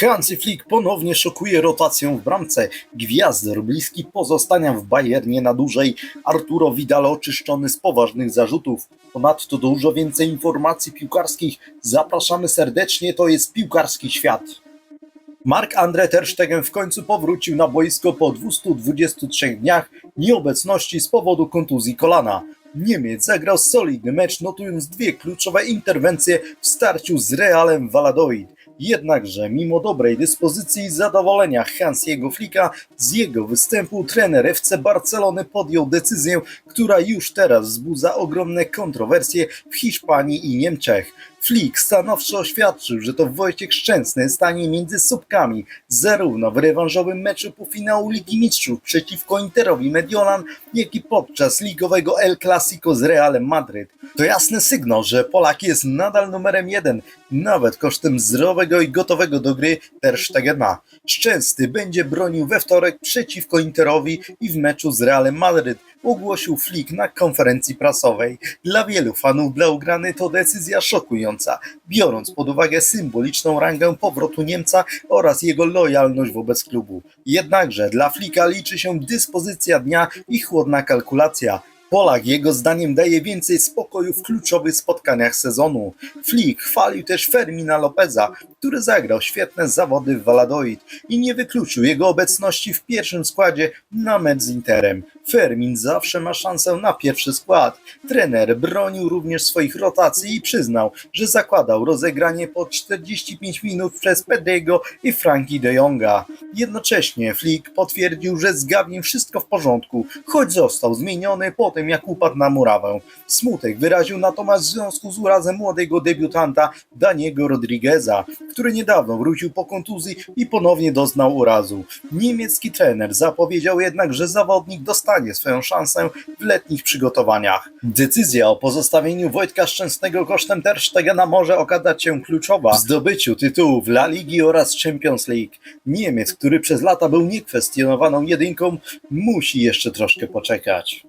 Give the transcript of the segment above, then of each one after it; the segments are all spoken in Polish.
Hansi Flick ponownie szokuje rotacją w bramce. Gwiazder bliski pozostania w Bayernie na dłużej. Arturo Vidal oczyszczony z poważnych zarzutów. Ponadto dużo więcej informacji piłkarskich. Zapraszamy serdecznie, to jest Piłkarski Świat. Mark-André Ter Stegen w końcu powrócił na boisko po 223 dniach nieobecności z powodu kontuzji kolana. Niemiec zagrał solidny mecz, notując dwie kluczowe interwencje w starciu z Realem Valladolid. Jednakże mimo dobrej dyspozycji i zadowolenia Hansiego Flicka z jego występu trener FC Barcelony podjął decyzję, która już teraz wzbudza ogromne kontrowersje w Hiszpanii i Niemczech. Flick stanowczo oświadczył, że to Wojciech Szczęsny stanie między słupkami zarówno w rewanżowym meczu półfinału Ligi Mistrzów przeciwko Interowi Mediolan, jak i podczas ligowego El Clasico z Realem Madryt. To jasny sygnał, że Polak jest nadal numerem jeden, nawet kosztem zdrowego i gotowego do gry Ter Stegena. Szczęsny będzie bronił we wtorek przeciwko Interowi i w meczu z Realem Madryt, ogłosił Flick na konferencji prasowej. Dla wielu fanów Blaugrany to decyzja szokująca, biorąc pod uwagę symboliczną rangę powrotu Niemca oraz jego lojalność wobec klubu. Jednakże dla Flicka liczy się dyspozycja dnia i chłodna kalkulacja. Polak jego zdaniem daje więcej spokoju w kluczowych spotkaniach sezonu. Flick chwalił też Fermina Lopeza, który zagrał świetne zawody w Valladolid i nie wykluczył jego obecności w pierwszym składzie na mecz z Interem. Fermin zawsze ma szansę na pierwszy skład. Trener bronił również swoich rotacji i przyznał, że zakładał rozegranie po 45 minut przez Pedrego i Frankie de Jonga. Jednocześnie Flick potwierdził, że z wszystko w porządku, choć został zmieniony po tym, jak upadł na murawę. Smutek wyraził natomiast w związku z urazem młodego debiutanta Daniego Rodrigueza, który niedawno wrócił po kontuzji i ponownie doznał urazu. Niemiecki trener zapowiedział jednak, że zawodnik dostanie swoją szansę w letnich przygotowaniach. Decyzja o pozostawieniu Wojtka Szczęsnego kosztem Ter Stegena może okazać się kluczowa w zdobyciu tytułów La Ligi oraz Champions League. Niemiec, który przez lata był niekwestionowaną jedynką, musi jeszcze troszkę poczekać.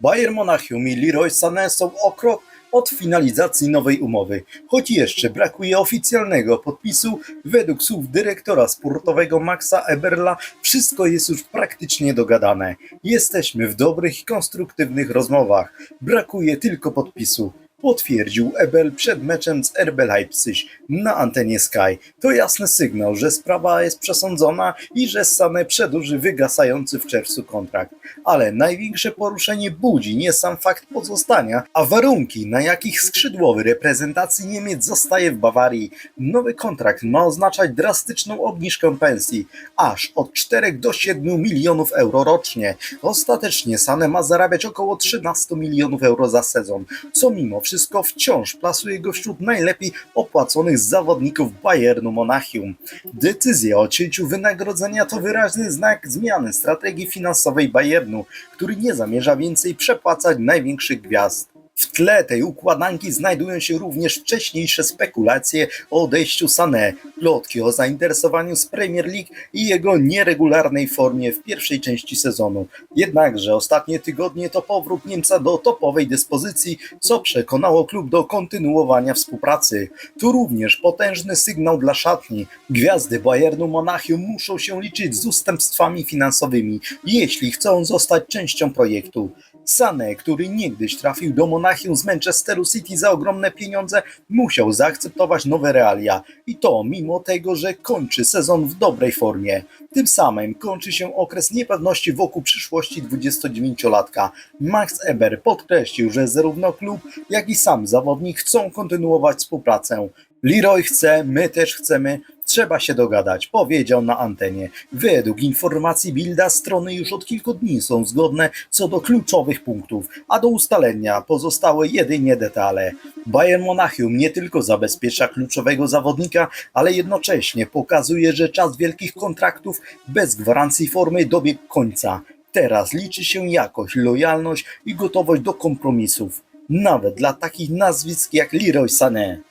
Bayern Monachium i Leroy Sané są o krok od finalizacji nowej umowy. Choć jeszcze brakuje oficjalnego podpisu, według słów dyrektora sportowego Maxa Eberla wszystko jest już praktycznie dogadane. Jesteśmy w dobrych i konstruktywnych rozmowach. Brakuje tylko podpisu. Potwierdził Ebel przed meczem z RB Leipzig na antenie Sky. To jasny sygnał, że sprawa jest przesądzona i że Sané przedłuży wygasający w czerwcu kontrakt. Ale największe poruszenie budzi nie sam fakt pozostania, a warunki, na jakich skrzydłowy reprezentacji Niemiec zostaje w Bawarii. Nowy kontrakt ma oznaczać drastyczną obniżkę pensji, aż od 4 do 7 milionów euro rocznie. Ostatecznie Sané ma zarabiać około 13 milionów euro za sezon, co mimo wszystko wciąż plasuje go wśród najlepiej opłaconych zawodników Bayernu Monachium. Decyzja o cięciu wynagrodzenia to wyraźny znak zmiany strategii finansowej Bayernu, który nie zamierza więcej przepłacać największych gwiazd. Tle tej układanki znajdują się również wcześniejsze spekulacje o odejściu Sané, plotki o zainteresowaniu z Premier League i jego nieregularnej formie w pierwszej części sezonu. Jednakże ostatnie tygodnie to powrót Niemca do topowej dyspozycji, co przekonało klub do kontynuowania współpracy. Tu również potężny sygnał dla szatni. Gwiazdy Bayernu Monachium muszą się liczyć z ustępstwami finansowymi, jeśli chcą zostać częścią projektu. Sané, który niegdyś trafił do Monachium z Manchesteru City za ogromne pieniądze, musiał zaakceptować nowe realia i to mimo tego, że kończy sezon w dobrej formie. Tym samym kończy się okres niepewności wokół przyszłości 29-latka. Max Eber podkreślił, że zarówno klub, jak i sam zawodnik chcą kontynuować współpracę. Leroy chce, my też chcemy, trzeba się dogadać, powiedział na antenie. Według informacji Bilda strony już od kilku dni są zgodne co do kluczowych punktów, a do ustalenia pozostały jedynie detale. Bayern Monachium nie tylko zabezpiecza kluczowego zawodnika, ale jednocześnie pokazuje, że czas wielkich kontraktów bez gwarancji formy dobiegł końca. Teraz liczy się jakość, lojalność i gotowość do kompromisów. Nawet dla takich nazwisk jak Leroy Sané.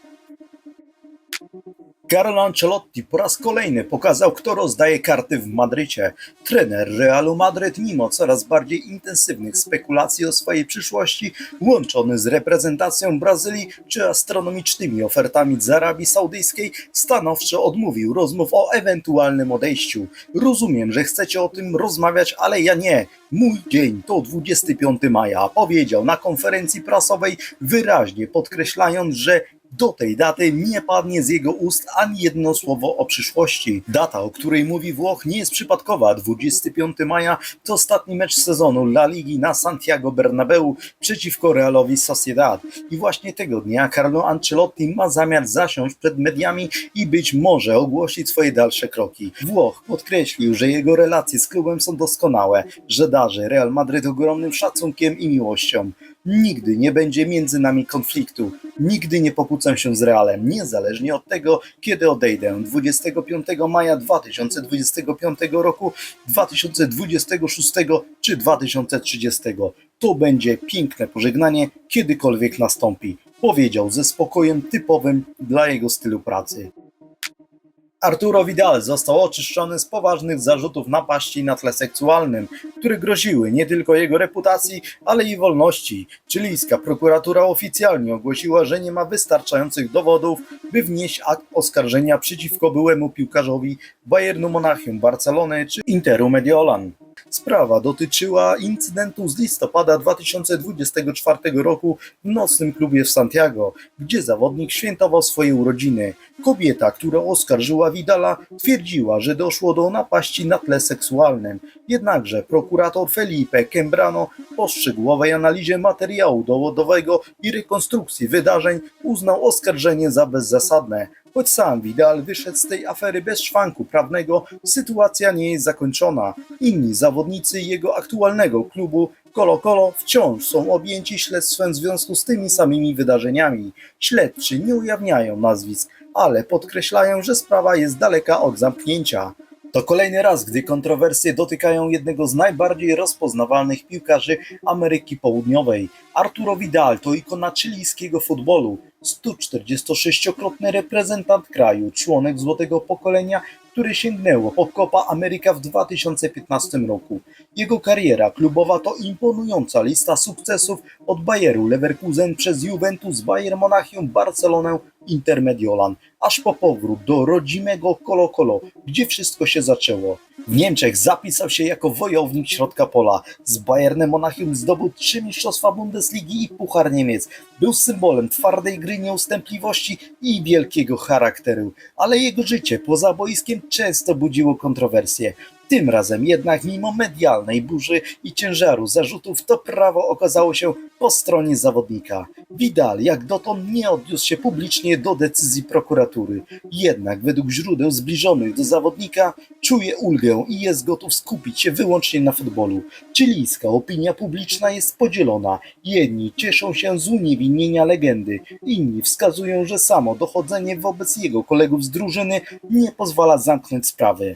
Carlo Ancelotti po raz kolejny pokazał, kto rozdaje karty w Madrycie. Trener Realu Madryt, mimo coraz bardziej intensywnych spekulacji o swojej przyszłości, łączony z reprezentacją Brazylii czy astronomicznymi ofertami z Arabii Saudyjskiej, stanowczo odmówił rozmów o ewentualnym odejściu. Rozumiem, że chcecie o tym rozmawiać, ale ja nie. Mój dzień to 25 maja, powiedział na konferencji prasowej, wyraźnie podkreślając, że do tej daty nie padnie z jego ust ani jedno słowo o przyszłości. Data, o której mówi Włoch, nie jest przypadkowa. 25 maja to ostatni mecz sezonu La Ligi na Santiago Bernabeu przeciwko Realowi Sociedad. I właśnie tego dnia Carlo Ancelotti ma zamiar zasiąść przed mediami i być może ogłosić swoje dalsze kroki. Włoch podkreślił, że jego relacje z klubem są doskonałe, że darzy Real Madryt ogromnym szacunkiem i miłością. Nigdy nie będzie między nami konfliktu. Nigdy nie pokłócę się z Realem, niezależnie od tego, kiedy odejdę. 25 maja 2025 roku, 2026 czy 2030. To będzie piękne pożegnanie, kiedykolwiek nastąpi. Powiedział ze spokojem typowym dla jego stylu pracy. Arturo Vidal został oczyszczony z poważnych zarzutów napaści na tle seksualnym, które groziły nie tylko jego reputacji, ale i wolności. Chilijska prokuratura oficjalnie ogłosiła, że nie ma wystarczających dowodów, by wnieść akt oskarżenia przeciwko byłemu piłkarzowi Bayernu Monachium Barcelony czy Interu Mediolan. Sprawa dotyczyła incydentu z listopada 2024 roku w nocnym klubie w Santiago, gdzie zawodnik świętował swoje urodziny. Kobieta, która oskarżyła Vidala, twierdziła, że doszło do napaści na tle seksualnym. Jednakże prokurator Felipe Kembrano po szczegółowej analizie materiału dowodowego i rekonstrukcji wydarzeń uznał oskarżenie za bezzasadne. Choć sam Vidal wyszedł z tej afery bez szwanku prawnego, sytuacja nie jest zakończona. Inni zawodnicy jego aktualnego klubu Colo Colo wciąż są objęci śledztwem w związku z tymi samymi wydarzeniami. Śledczy nie ujawniają nazwisk, ale podkreślają, że sprawa jest daleka od zamknięcia. To kolejny raz, gdy kontrowersje dotykają jednego z najbardziej rozpoznawalnych piłkarzy Ameryki Południowej. Arturo Vidal to ikona chilijskiego futbolu, 146-krotny reprezentant kraju, członek złotego pokolenia, które sięgnęło po Copa America w 2015 roku. Jego kariera klubowa to imponująca lista sukcesów od Bayeru Leverkusen przez Juventus, Bayern Monachium, Barcelonę, Inter Mediolan, aż po powrót do rodzimego Colo Colo, gdzie wszystko się zaczęło. W Niemczech zapisał się jako wojownik środka pola. Z Bayernem Monachium zdobył trzy mistrzostwa Bundesligi i Puchar Niemiec. Był symbolem twardej gry, nieustępliwości i wielkiego charakteru, ale jego życie poza boiskiem często budziło kontrowersje. Tym razem jednak mimo medialnej burzy i ciężaru zarzutów to prawo okazało się po stronie zawodnika. Vidal jak dotąd nie odniósł się publicznie do decyzji prokuratury. Jednak według źródeł zbliżonych do zawodnika czuje ulgę i jest gotów skupić się wyłącznie na futbolu. Chilijska opinia publiczna jest podzielona. Jedni cieszą się z uniewinnienia legendy, inni wskazują, że samo dochodzenie wobec jego kolegów z drużyny nie pozwala zamknąć sprawy.